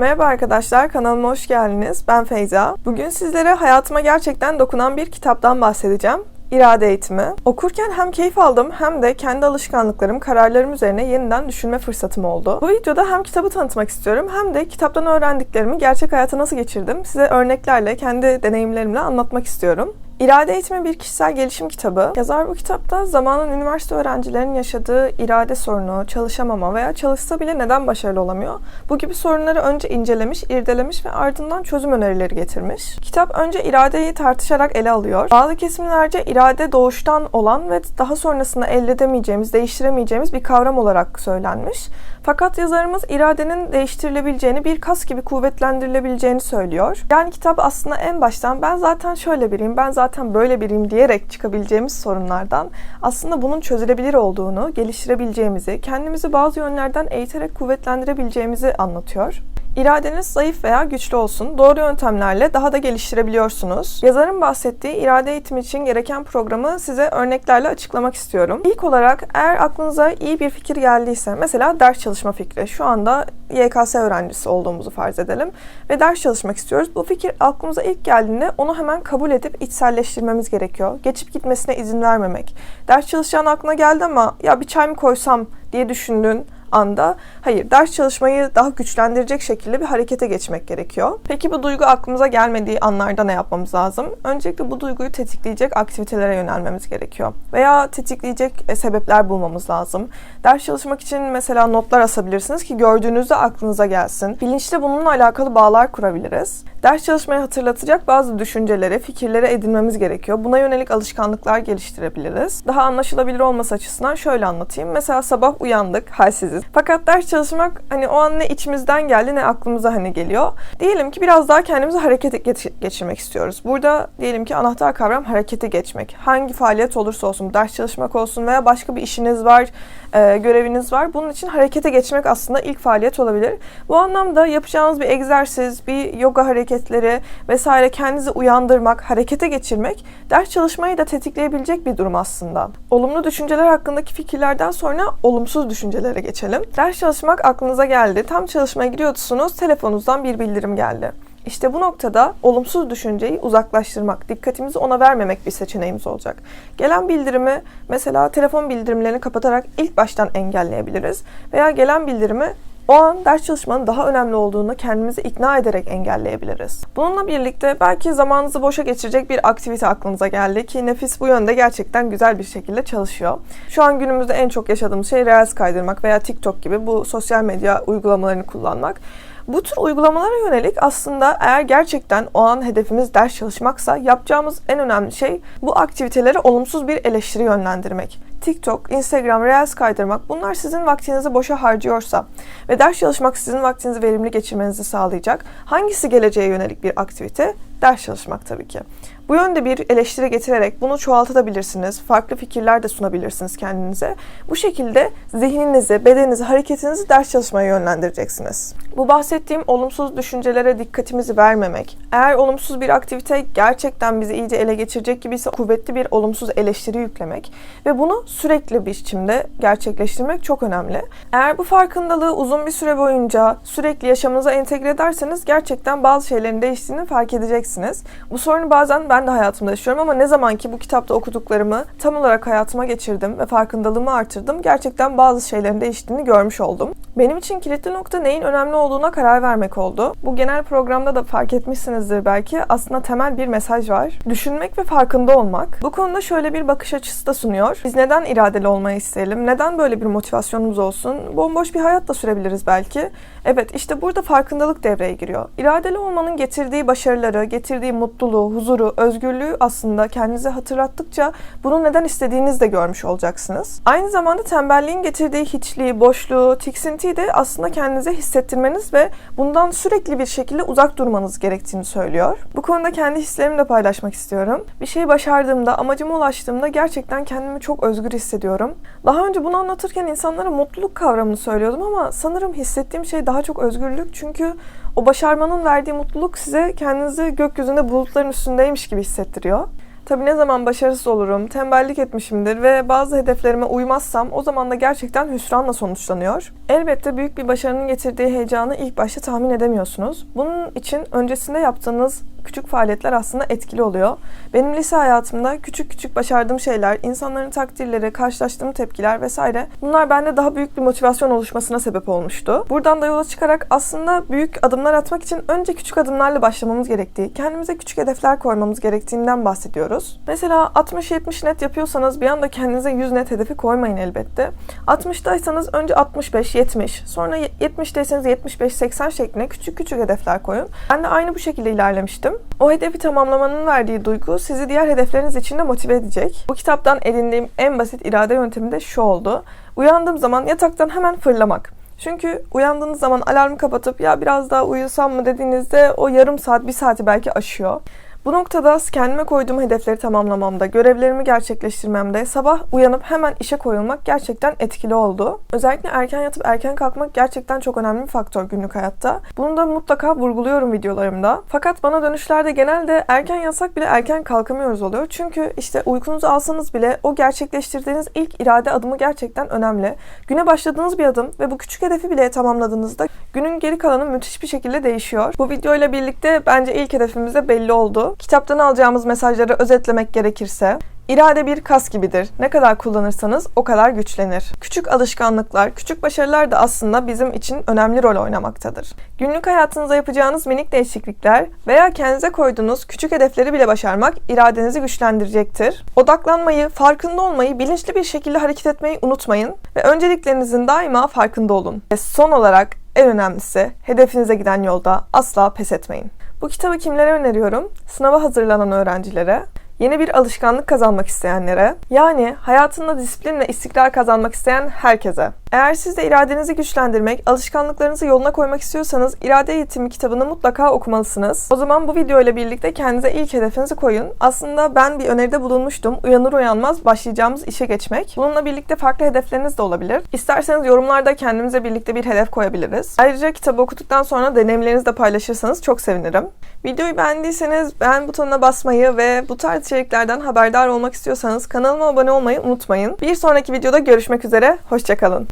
Merhaba arkadaşlar, kanalıma hoş geldiniz. Ben Feyza. Bugün sizlere hayatıma gerçekten dokunan bir kitaptan bahsedeceğim. İrade eğitimi. Okurken hem keyif aldım hem de kendi alışkanlıklarım, kararlarım üzerine yeniden düşünme fırsatım oldu. Bu videoda hem kitabı tanıtmak istiyorum hem de kitaptan öğrendiklerimi gerçek hayata nasıl geçirdim size örneklerle, kendi deneyimlerimle anlatmak istiyorum. İrade Eğitimi bir kişisel gelişim kitabı. Yazar bu kitapta zamanın üniversite öğrencilerinin yaşadığı irade sorunu, çalışamama veya çalışsa bile neden başarılı olamıyor? Bu gibi sorunları önce incelemiş, irdelemiş ve ardından çözüm önerileri getirmiş. Kitap önce iradeyi tartışarak ele alıyor. Bazı kesimlerce irade doğuştan olan ve daha sonrasında elde edemeyeceğimiz, değiştiremeyeceğimiz bir kavram olarak söylenmiş. Fakat yazarımız iradenin değiştirilebileceğini, bir kas gibi kuvvetlendirilebileceğini söylüyor. Yani kitap aslında en baştan ben zaten şöyle biriyim, ben zaten böyle biriyim diyerek çıkabileceğimiz sorunlardan aslında bunun çözülebilir olduğunu, geliştirebileceğimizi, kendimizi bazı yönlerden eğiterek kuvvetlendirebileceğimizi anlatıyor. İradeniz zayıf veya güçlü olsun, doğru yöntemlerle daha da geliştirebiliyorsunuz. Yazarın bahsettiği irade eğitimi için gereken programı size örneklerle açıklamak istiyorum. İlk olarak eğer aklınıza iyi bir fikir geldiyse, mesela ders çalışma fikri, şu anda YKS öğrencisi olduğumuzu farz edelim ve ders çalışmak istiyoruz. Bu fikir aklımıza ilk geldiğinde onu hemen kabul edip içselleştirmemiz gerekiyor. Geçip gitmesine izin vermemek. Ders çalışacağın aklına geldi ama ya bir çay mı koysam diye düşündün anda hayır ders çalışmayı daha güçlendirecek şekilde bir harekete geçmek gerekiyor. Peki bu duygu aklımıza gelmediği anlarda ne yapmamız lazım? Öncelikle bu duyguyu tetikleyecek aktivitelere yönelmemiz gerekiyor. Veya tetikleyecek e, sebepler bulmamız lazım. Ders çalışmak için mesela notlar asabilirsiniz ki gördüğünüzde aklınıza gelsin. Bilinçte bununla alakalı bağlar kurabiliriz. Ders çalışmayı hatırlatacak bazı düşünceleri, fikirleri edinmemiz gerekiyor. Buna yönelik alışkanlıklar geliştirebiliriz. Daha anlaşılabilir olması açısından şöyle anlatayım. Mesela sabah uyandık, halsiziz. Fakat ders çalışmak hani o an ne içimizden geldi ne aklımıza hani geliyor. Diyelim ki biraz daha kendimizi harekete geçirmek istiyoruz. Burada diyelim ki anahtar kavram harekete geçmek. Hangi faaliyet olursa olsun, ders çalışmak olsun veya başka bir işiniz var, e, göreviniz var. Bunun için harekete geçmek aslında ilk faaliyet olabilir. Bu anlamda yapacağınız bir egzersiz, bir yoga hareketleri vesaire kendinizi uyandırmak, harekete geçirmek ders çalışmayı da tetikleyebilecek bir durum aslında. Olumlu düşünceler hakkındaki fikirlerden sonra olumsuz düşüncelere geçelim. Ders çalışmak aklınıza geldi. Tam çalışmaya giriyorsunuz, telefonunuzdan bir bildirim geldi. İşte bu noktada olumsuz düşünceyi uzaklaştırmak, dikkatimizi ona vermemek bir seçeneğimiz olacak. Gelen bildirimi mesela telefon bildirimlerini kapatarak ilk baştan engelleyebiliriz veya gelen bildirimi o an ders çalışmanın daha önemli olduğunu kendimizi ikna ederek engelleyebiliriz. Bununla birlikte belki zamanınızı boşa geçirecek bir aktivite aklınıza geldi ki nefis bu yönde gerçekten güzel bir şekilde çalışıyor. Şu an günümüzde en çok yaşadığımız şey Reels kaydırmak veya TikTok gibi bu sosyal medya uygulamalarını kullanmak. Bu tür uygulamalara yönelik aslında eğer gerçekten o an hedefimiz ders çalışmaksa yapacağımız en önemli şey bu aktiviteleri olumsuz bir eleştiri yönlendirmek. TikTok, Instagram, Reels kaydırmak bunlar sizin vaktinizi boşa harcıyorsa ve ders çalışmak sizin vaktinizi verimli geçirmenizi sağlayacak hangisi geleceğe yönelik bir aktivite? Ders çalışmak tabii ki. Bu yönde bir eleştiri getirerek bunu çoğaltabilirsiniz. Farklı fikirler de sunabilirsiniz kendinize. Bu şekilde zihninizi, bedeninizi, hareketinizi ders çalışmaya yönlendireceksiniz. Bu bahsettiğim olumsuz düşüncelere dikkatimizi vermemek. Eğer olumsuz bir aktivite gerçekten bizi iyice ele geçirecek gibiyse kuvvetli bir olumsuz eleştiri yüklemek ve bunu sürekli bir biçimde gerçekleştirmek çok önemli. Eğer bu farkındalığı uzun bir süre boyunca sürekli yaşamınıza entegre ederseniz gerçekten bazı şeylerin değiştiğini fark edeceksiniz. Bu sorunu bazen ben de hayatımda yaşıyorum ama ne zaman ki bu kitapta okuduklarımı tam olarak hayatıma geçirdim ve farkındalığımı artırdım gerçekten bazı şeylerin değiştiğini görmüş oldum. Benim için kilitli nokta neyin önemli olduğuna karar vermek oldu. Bu genel programda da fark etmişsinizdir belki. Aslında temel bir mesaj var. Düşünmek ve farkında olmak. Bu konuda şöyle bir bakış açısı da sunuyor. Biz neden iradeli olmayı isteyelim? Neden böyle bir motivasyonumuz olsun? Bomboş bir hayat da sürebiliriz belki. Evet işte burada farkındalık devreye giriyor. İradeli olmanın getirdiği başarıları, getirdiği mutluluğu, huzuru, özgürlüğü aslında kendinize hatırlattıkça bunu neden istediğinizi de görmüş olacaksınız. Aynı zamanda tembelliğin getirdiği hiçliği, boşluğu, tiksintiyi de aslında kendinize hissettirmeniz ve bundan sürekli bir şekilde uzak durmanız gerektiğini söylüyor. Bu konuda kendi hislerimi de paylaşmak istiyorum. Bir şey başardığımda, amacıma ulaştığımda gerçekten kendimi çok özgür hissediyorum. Daha önce bunu anlatırken insanlara mutluluk kavramını söylüyordum ama sanırım hissettiğim şey daha çok özgürlük çünkü o başarmanın verdiği mutluluk size kendinizi gökyüzünde bulutların üstündeymiş gibi hissettiriyor. Tabii ne zaman başarısız olurum, tembellik etmişimdir ve bazı hedeflerime uymazsam o zaman da gerçekten hüsranla sonuçlanıyor. Elbette büyük bir başarının getirdiği heyecanı ilk başta tahmin edemiyorsunuz. Bunun için öncesinde yaptığınız küçük faaliyetler aslında etkili oluyor. Benim lise hayatımda küçük küçük başardığım şeyler, insanların takdirleri, karşılaştığım tepkiler vesaire bunlar bende daha büyük bir motivasyon oluşmasına sebep olmuştu. Buradan da yola çıkarak aslında büyük adımlar atmak için önce küçük adımlarla başlamamız gerektiği, kendimize küçük hedefler koymamız gerektiğinden bahsediyoruz. Mesela 60-70 net yapıyorsanız bir anda kendinize 100 net hedefi koymayın elbette. 60'daysanız önce 65-70, sonra 70'deyseniz 75-80 şeklinde küçük küçük hedefler koyun. Ben de aynı bu şekilde ilerlemiştim. O hedefi tamamlamanın verdiği duygu sizi diğer hedefleriniz için de motive edecek. Bu kitaptan edindiğim en basit irade yöntemi de şu oldu. Uyandığım zaman yataktan hemen fırlamak. Çünkü uyandığınız zaman alarmı kapatıp ya biraz daha uyusam mı dediğinizde o yarım saat, bir saati belki aşıyor. Bu noktada kendime koyduğum hedefleri tamamlamamda, görevlerimi gerçekleştirmemde, sabah uyanıp hemen işe koyulmak gerçekten etkili oldu. Özellikle erken yatıp erken kalkmak gerçekten çok önemli bir faktör günlük hayatta. Bunu da mutlaka vurguluyorum videolarımda. Fakat bana dönüşlerde genelde erken yatsak bile erken kalkamıyoruz oluyor. Çünkü işte uykunuzu alsanız bile o gerçekleştirdiğiniz ilk irade adımı gerçekten önemli. Güne başladığınız bir adım ve bu küçük hedefi bile tamamladığınızda günün geri kalanı müthiş bir şekilde değişiyor. Bu videoyla birlikte bence ilk hedefimiz de belli oldu. Kitaptan alacağımız mesajları özetlemek gerekirse, İrade bir kas gibidir. Ne kadar kullanırsanız o kadar güçlenir. Küçük alışkanlıklar, küçük başarılar da aslında bizim için önemli rol oynamaktadır. Günlük hayatınızda yapacağınız minik değişiklikler veya kendinize koyduğunuz küçük hedefleri bile başarmak iradenizi güçlendirecektir. Odaklanmayı, farkında olmayı, bilinçli bir şekilde hareket etmeyi unutmayın ve önceliklerinizin daima farkında olun. Ve son olarak en önemlisi hedefinize giden yolda asla pes etmeyin. Bu kitabı kimlere öneriyorum? Sınava hazırlanan öğrencilere, yeni bir alışkanlık kazanmak isteyenlere, yani hayatında disiplinle istikrar kazanmak isteyen herkese. Eğer siz de iradenizi güçlendirmek, alışkanlıklarınızı yoluna koymak istiyorsanız İrade Eğitimi kitabını mutlaka okumalısınız. O zaman bu video ile birlikte kendinize ilk hedefinizi koyun. Aslında ben bir öneride bulunmuştum. Uyanır uyanmaz başlayacağımız işe geçmek. Bununla birlikte farklı hedefleriniz de olabilir. İsterseniz yorumlarda kendimize birlikte bir hedef koyabiliriz. Ayrıca kitabı okuduktan sonra deneyimlerinizi de paylaşırsanız çok sevinirim. Videoyu beğendiyseniz beğen butonuna basmayı ve bu tarz içeriklerden haberdar olmak istiyorsanız kanalıma abone olmayı unutmayın. Bir sonraki videoda görüşmek üzere, hoşçakalın.